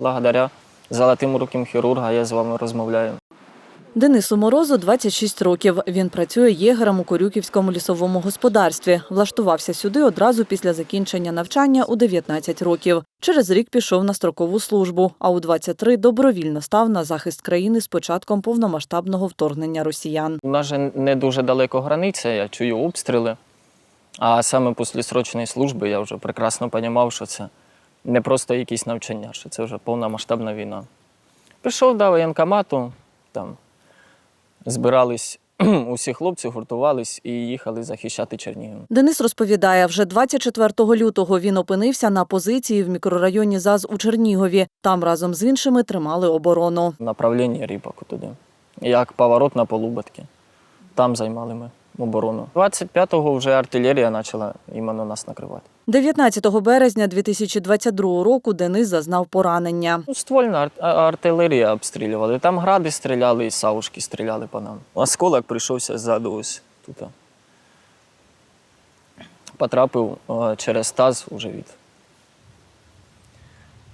Благодаря золотим рукам хірурга я з вами розмовляю. Денису Морозу 26 років. Він працює єгерем у Корюківському лісовому господарстві. Влаштувався сюди одразу після закінчення навчання у 19 років. Через рік пішов на строкову службу, а у 23 добровільно став на захист країни з початком повномасштабного вторгнення росіян. У нас же не дуже далеко границя, я чую обстріли. А саме після срочної служби я вже прекрасно розумів, що це не просто якісь навчання, що це вже повномасштабна війна. Пішов до воєнкомату, там збирались усі хлопці, гуртувались і їхали захищати Чернігів. Денис розповідає, вже 24 лютого він опинився на позиції в мікрорайоні ЗАЗ у Чернігові. Там разом з іншими тримали оборону. направлення Ріпаку туди. Як поворот на Полуботки. Там займали ми оборону. 25-го вже артилерія почала іменно нас накривати. 19 березня 2022 року Денис зазнав поранення. Ну, ствольна артилерія обстрілювали. Там гради стріляли і саушки стріляли по нам. Осколок прийшовся ззаду ось тут. Потрапив через таз у живіт.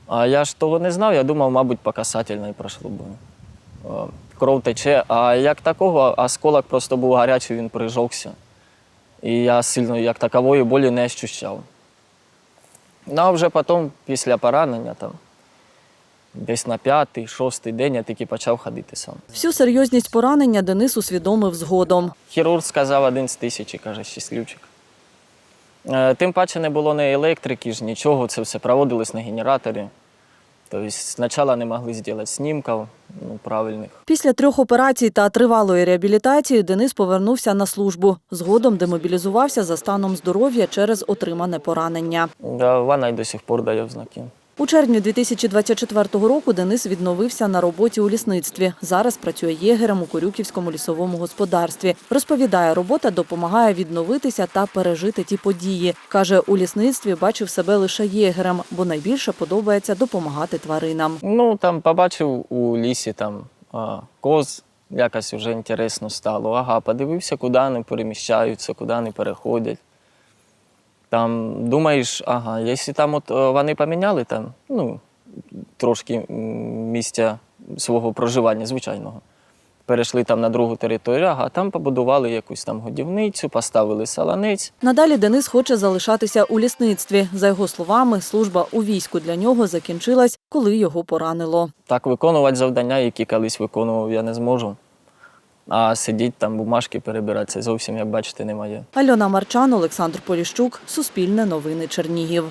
А я ж того не знав, я думав, мабуть, по касательній пройшло б. Кров тече, а як такого, осколок просто був гарячий, він прижовся. І я сильно як такової болі не ощущав. Ну, а вже потім, після поранення, там, десь на п'ятий, шостий день я тільки почав ходити сам. Всю серйозність поранення Денис усвідомив згодом. Хірург сказав один з тисячі, каже, щасливчик. Е, Тим паче не було ні електрики, ж нічого, це все проводилось на генераторі. Тобто спочатку не могли зробити снімків ну, правильних. Після трьох операцій та тривалої реабілітації Денис повернувся на службу. Згодом демобілізувався за станом здоров'я через отримане поранення. Да, вона й до сих пор дає взнаки. У червні 2024 року Денис відновився на роботі у лісництві. Зараз працює єгерем у Корюківському лісовому господарстві. Розповідає, робота допомагає відновитися та пережити ті події. Каже, у лісництві бачив себе лише єгерем, бо найбільше подобається допомагати тваринам. Ну, там побачив у лісі там коз, якось вже інтересно стало. Ага, подивився, куди вони переміщаються, куди вони переходять. Там думаєш, ага, якщо там от е, вони поміняли там, ну, трошки місця свого проживання звичайного. Перейшли там на другу територію, ага, там побудували якусь там годівницю, поставили саланець. Надалі Денис хоче залишатися у лісництві. За його словами, служба у війську для нього закінчилась, коли його поранило. Так виконувати завдання, які колись виконував, я не зможу. А сидіть там, бумажки перебирати, зовсім, як бачите, немає. Альона Марчан, Олександр Поліщук, Суспільне новини Чернігів.